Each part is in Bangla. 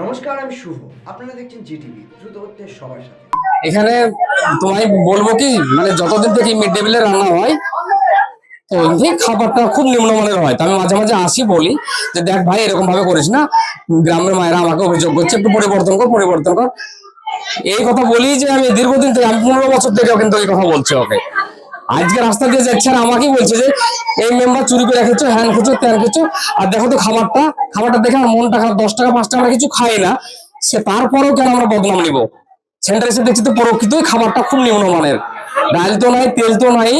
নমস্কার, আমি শুভ। আপনারা দেখছেন জিটিভি, দ্রুত হচ্ছে সবার সাথে। এখানে তোমায় বলব কি মানে যতদিন থেকে মিড ডে মিলের রান্না হয়, তো খাবারটা খুব নিম্নমানের হয়। তো আমি মাঝে মাঝে আসি বলি, যে দেখ ভাই এরকম ভাবে করিস না। গ্রামের মায়েরা আমাকে অভিযোগ করছে, একটু পরিবর্তন কর পরিবর্তন কর। এই কথা বলি যে আমি দীর্ঘদিন থেকে, আমি পনেরো বছর থেকেও কিন্তু এই কথা বলছি ওকে। আজকে রাস্তা দিয়ে যাচ্ছে আর আমাকেই বলছে যে, এই মেম্বার চুরি করে রেখেছো হ্যান খেছো ত্যান খেছো আর দেখো তো খাবারটা খাবারটা দেখে আমার মনটা খারাপ। দশ টাকা, পাঁচ টাকা কিছু খাই না। সে তারপরেও কেন আমরা বদনাম নিব? সেন্টার এসে দেখছি তো প্রকৃতই খাবারটা খুব নিম্নমানের। ডাল তো নাই, তেল তো নাই,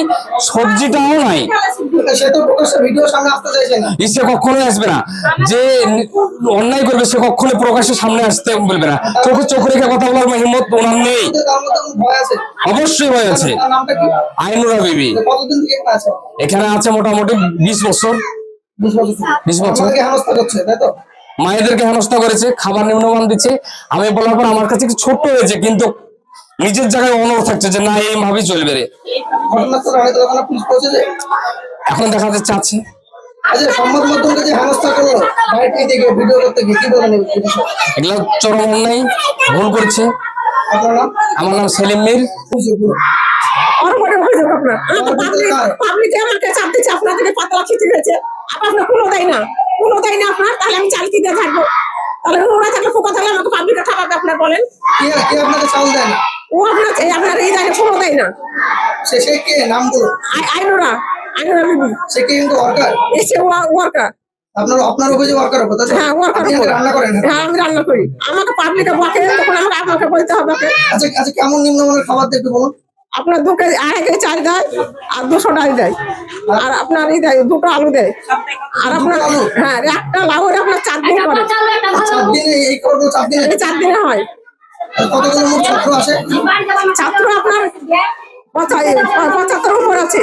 সবজিটাও নাই। সে তো প্রকাশ্যে ভিডিও সামনে আসতে চাইছে না। সে কখনোই আসবে না। যে অন্যায় করবে সে কখনোই প্রকাশ্যে সামনে আসতে বলবে না। চোখে চোখ রেখে কথা বলার হিম্মত ওনার নেই। কোনো ভয় আছে? অবশ্যই আইনুরা বিবি। এখানে আছে? মোটামুটি বিশ বছর। বিশ বছর। থেকে। 20 বছর। আপনাদেরকে হেনস্থা করছে তাই তো? মায়েদেরকে হেনস্থা করেছে খাবার নিম্নমান দিচ্ছে। আমি বলার পর আমার কাছে ছোট্ট হয়েছে কিন্তু নিজের জায়গায় অনুরোধ থাকছে যে না এই ভাবেই চলবে রে। এখন দেখা যাচ্ছে আছে আচ্ছা সংবাদ মাধ্যমকে যে হেনস্থা করল ভিডিও করতে গিয়ে কি বলেন এই এগুলো চরম অন্যায় ভুল করছে। আপনার নাম? আমার নাম সেলিম মির। চাপ দিচ্ছে আপনার থেকে পাতলা হয়েছে আপনার কোনো দেয় না। কোনো দেয় না আপনার তাহলে আমি চাল থাকব তাহলে ওরা থাকলে ফোকা থাকলে আমাকে পাবলিকে ঠাকাবে আপনার বলেন। কে কে আপনাকে চাল দেয় না? ও আপনার এই আপনার এই দেয় না, কোনো দেয় না। সে সে কে? নামগুলো আই- আইনোরা। বিবি সে কে কিন্তু ওয়ার্কার এসে ওয়ার্কার আপনার আপনার ওয়ার্কার তাই? হ্যাঁ ওয়ার্কার আপনি রান্না করেন হ্যাঁ আমি রান্না করি। আমাকে পাবলিকে বকে তখন আপনাকে বলতে হবে আচ্ছা আচ্ছা কেমন নিম্নমানের খাবার একটু বলুন। আপনার দু কেজি আড়াই কেজি চাল দেয় আর দুশো ডাল দেয়। আর আপনার এই দেয় দুটো আলু দেয়। আর আপনার? হ্যাঁ একটা লাউয়ের আপনার চার দিন করে। চার দিনে এই খাবারগুলো চার দিনে? হয়। ছাত্র আপনার পঁচা- পঁচাত্তর উপর আছে চার পঁচাত্তর একশো একশোই আছে